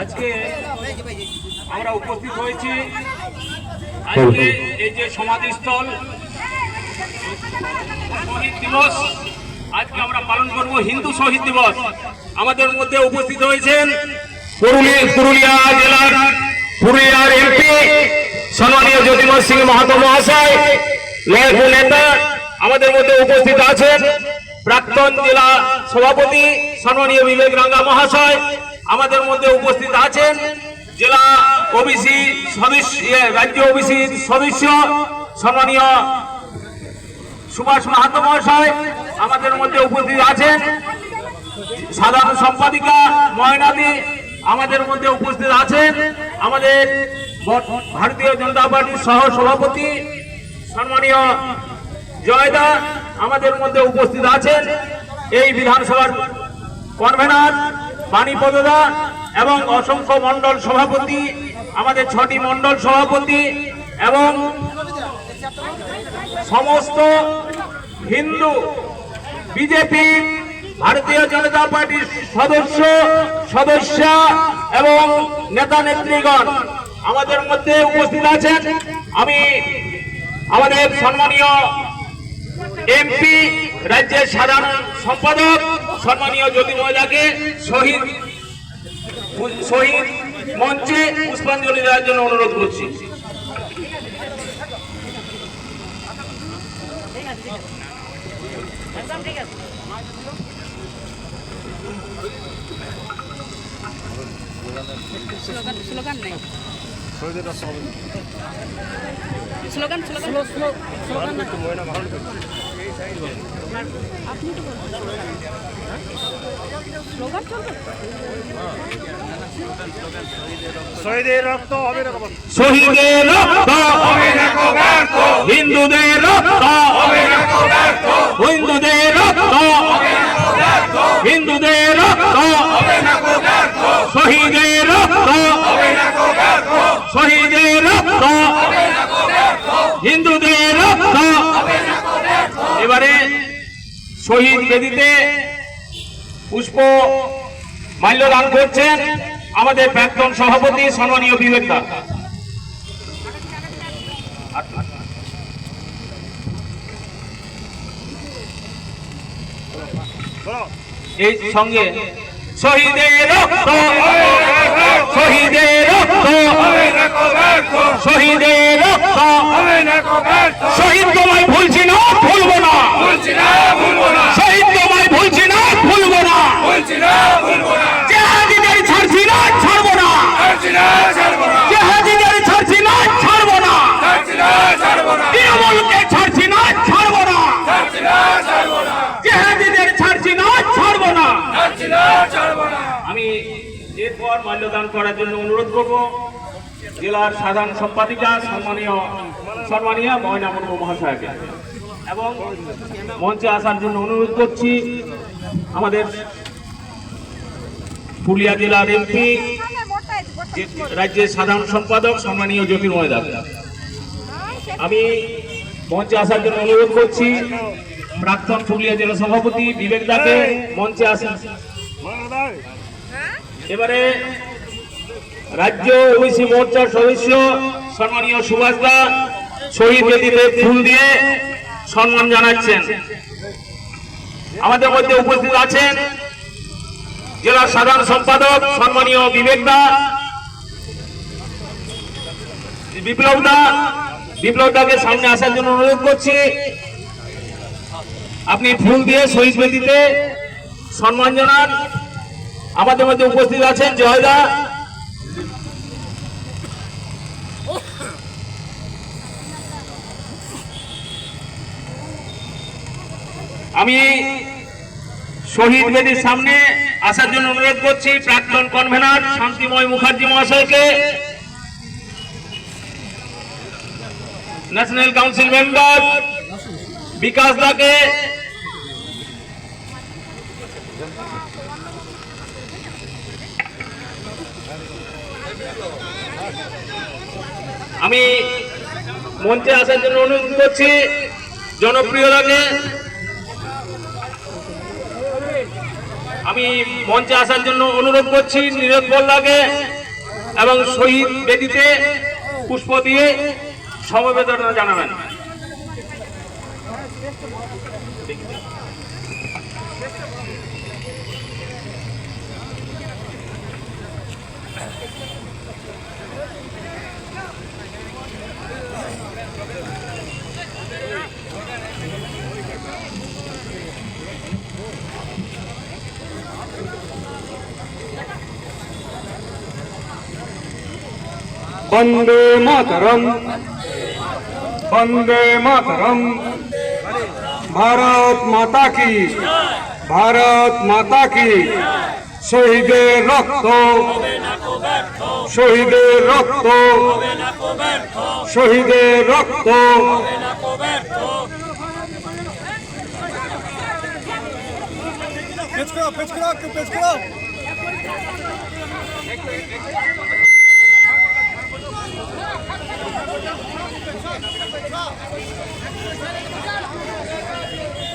আজকে আমরা উপস্থিত হয়েছি। আজকে এই যে সমাধিস্থল শহীদ দিবস আজকে আমরা পালন করব হিন্দু শহীদ দিবস। আমাদের মধ্যে উপস্থিত হয়েছেন পুরুলিয়া পুরুলিয়া জেলার পুরুলিয়ার এমপি সম্মানীয় জ্যোতিময় সিং মাহাতো মহাশয় নেতা আমাদের মধ্যে উপস্থিত আছেন। প্রাক্তন জেলা সভাপতি সম্মানীয় বিবেক রাঙ্গা মহাশয় আমাদের মধ্যে উপস্থিত আছেন জেলা ওবিসি সদস্য ইয়ে, রাজ্য ওবিসি সদস্য সম্মানীয় সুভাষ মাহাতো মহাশয় আমাদের মধ্যে উপস্থিত আছেন। সাধারণ সম্পাদিকা ময়নাদি আমাদের মধ্যে উপস্থিত আছেন। আমাদের ভারতীয় জনতা পার্টির সহ সভাপতি সম্মানীয় জয়দা আমাদের মধ্যে উপস্থিত আছেন। এই বিধানসভার কনভেনার বাণীপদদা এবং অসংখ্য মণ্ডল সভাপতি, আমাদের ছটি মণ্ডল সভাপতি এবং সমস্ত হিন্দু, বিজেপি, ভারতীয় জনতা পার্টির সদস্য সদস্য এবং নেতা নেত্রীগণ আমাদের মধ্যে উপস্থিত আছেন। আমি আমাদের সম্মানীয় এমপি, রাজ্যের সাধারণ সম্পাদক সম্মানীয় জ্যোতি মহিলাকে শহীদ শহীদ মঞ্চে পুষ্পাঞ্জলি দেওয়ার জন্য অনুরোধ করছি। Slogan slogan. নেই স্লোগান স্লোগান স্লোগান চলবে শহীদের রক্ত হবে না শহীদের রক্ত হিন্দুদের রক্ত হিন্দুদের রক্ত হিন্দুদের রক্ত শহীদের শহীদের হিন্দুদের এবারে শহীদ বেদিতে পুষ্প মাল্যদান করছেন আমাদের প্রাক্তন সভাপতি সম্মানীয় বিবেক দা এই সঙ্গে শহীদের শহীদের শহীদের শহীদ তোমায় ভুলছি না, ভুলবো না শহীদ তোমায় ভুলছি না ভুলবো না জেহাদিদের ছাড়ছি না ছাড়বো না জেহাদিদের ছাড়ছি না ছাড়বো না তৃণমূলকে ছাড়ছি না ছাড়বো না জেহাদিদের ছাড়ছি না ছাড়বো না আমি এরপর মাল্যদান করার জন্য অনুরোধ করব। জেলার সাধারণ সম্পাদিকা সম্মানীয় সম্মানীয় ময়না মুর্মু মহাশয়কে। এবং মঞ্চে আসার জন্য অনুরোধ করছি আমাদের পুরুলিয়া জেলার এমপি, রাজ্যের সাধারণ সম্পাদক সম্মানীয় জ্যোতির্ময় দাস আমি মঞ্চে আসার জন্য অনুরোধ করছি, প্রাক্তন পুরুলিয়া জেলা সভাপতি বিবেক দাকে মঞ্চে আসেন। এবারে রাজ্য ওবিসি মোর্চার সদস্য সম্মানীয় সুভাষ দা শহীদ বেদিতে ফুল দিয়ে সম্মান জানাচ্ছেন। আমাদের মধ্যে উপস্থিত আছেন জেলা সাধারণ সম্পাদক সম্মানীয় বিবেক দা বিপ্লব দা বিপ্লব দাকে সামনে আসার জন্য অনুরোধ করছি, আপনি ফুল দিয়ে শহীদ বেদিতে সম্মান জানান। আমাদের মধ্যে উপস্থিত আছেন জয়দা আমি শহীদ বেদির সামনে আসার জন্য অনুরোধ করছি প্রাক্তন কনভেনার শান্তিময় মুখার্জি মহাশয়কে। ন্যাশনাল কাউন্সিল মেম্বার বিকাশ দাকে। আমি মঞ্চে আসার জন্য অনুরোধ করছি জনপ্রিয়তাকে আমি মঞ্চে আসার জন্য অনুরোধ করছি নীরজ মোল্লাকে এবং শহীদ বেদিতে পুষ্প দিয়ে সমবেদনা জানাবেন। বন্দে মাতরম। বন্দে মাতরম। ভারত মাতা কি? ভারত মাতা কি? শহীদের রক্ত। শহীদের রক্ত। শহীদের রক্ত। পেচ করো পেচ করো একটু Let's go.